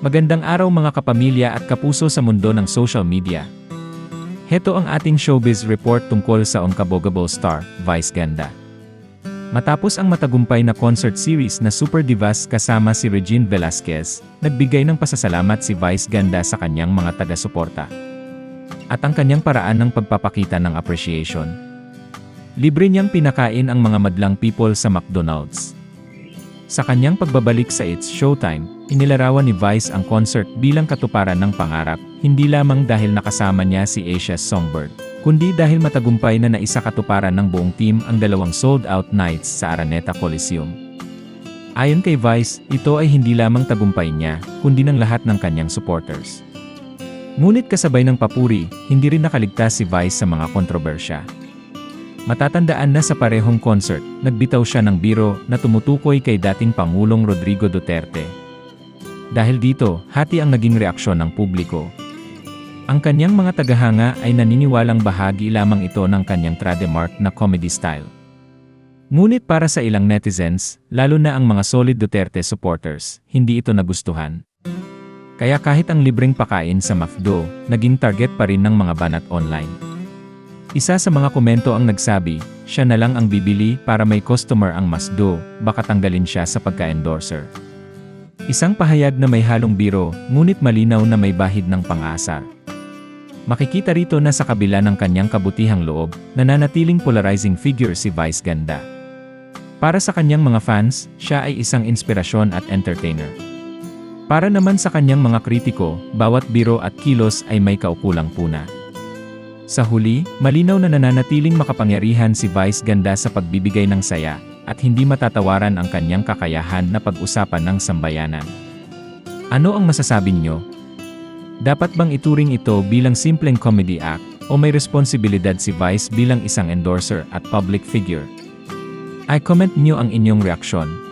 Magandang araw mga kapamilya at kapuso sa mundo ng social media. Heto ang ating showbiz report tungkol sa Unkabogable star, Vice Ganda. Matapos ang matagumpay na concert series na Super Divas kasama si Regine Velasquez, nagbigay ng pasasalamat si Vice Ganda sa kanyang mga taga-suporta. At ang kanyang paraan ng pagpapakita ng appreciation. Libre niyang pinakain ang mga madlang people sa McDonald's. Sa kanyang pagbabalik sa It's Showtime, inilarawan ni Vice ang concert bilang katuparan ng pangarap, hindi lamang dahil nakasama niya si Asia Songbird, kundi dahil matagumpay na naisa katuparan ng buong team ang dalawang sold-out nights sa Araneta Coliseum. Ayon kay Vice, ito ay hindi lamang tagumpay niya, kundi ng lahat ng kanyang supporters. Ngunit kasabay ng papuri, hindi rin nakaligtas si Vice sa mga kontrobersya. Matatandaan na sa parehong concert, nagbitaw siya ng biro na tumutukoy kay dating Pangulong Rodrigo Duterte. Dahil dito, hati ang naging reaksyon ng publiko. Ang kanyang mga tagahanga ay naniniwalang bahagi lamang ito ng kanyang trademark na comedy style. Ngunit para sa ilang netizens, lalo na ang mga solid Duterte supporters, hindi ito nagustuhan. Kaya kahit ang libreng pakain sa MAFDO, naging target pa rin ng mga banat online. Isa sa mga komento ang nagsabi, siya na lang ang bibili para may customer ang masdo, baka tanggalin siya sa pagka-endorser. Isang pahayag na may halong biro, ngunit malinaw na may bahid ng pang-asar. Makikita rito na sa kabila ng kanyang kabutihang loob, nananatiling polarizing figure si Vice Ganda. Para sa kanyang mga fans, siya ay isang inspirasyon at entertainer. Para naman sa kanyang mga kritiko, bawat biro at kilos ay may kaukulang puna. Sa huli, malinaw na nananatiling makapangyarihan si Vice Ganda sa pagbibigay ng saya, at hindi matatawaran ang kanyang kakayahan na pag-usapan ng sambayanan. Ano ang masasabi niyo? Dapat bang ituring ito bilang simpleng comedy act, o may responsibilidad si Vice bilang isang endorser at public figure? I comment niyo ang inyong reaksyon,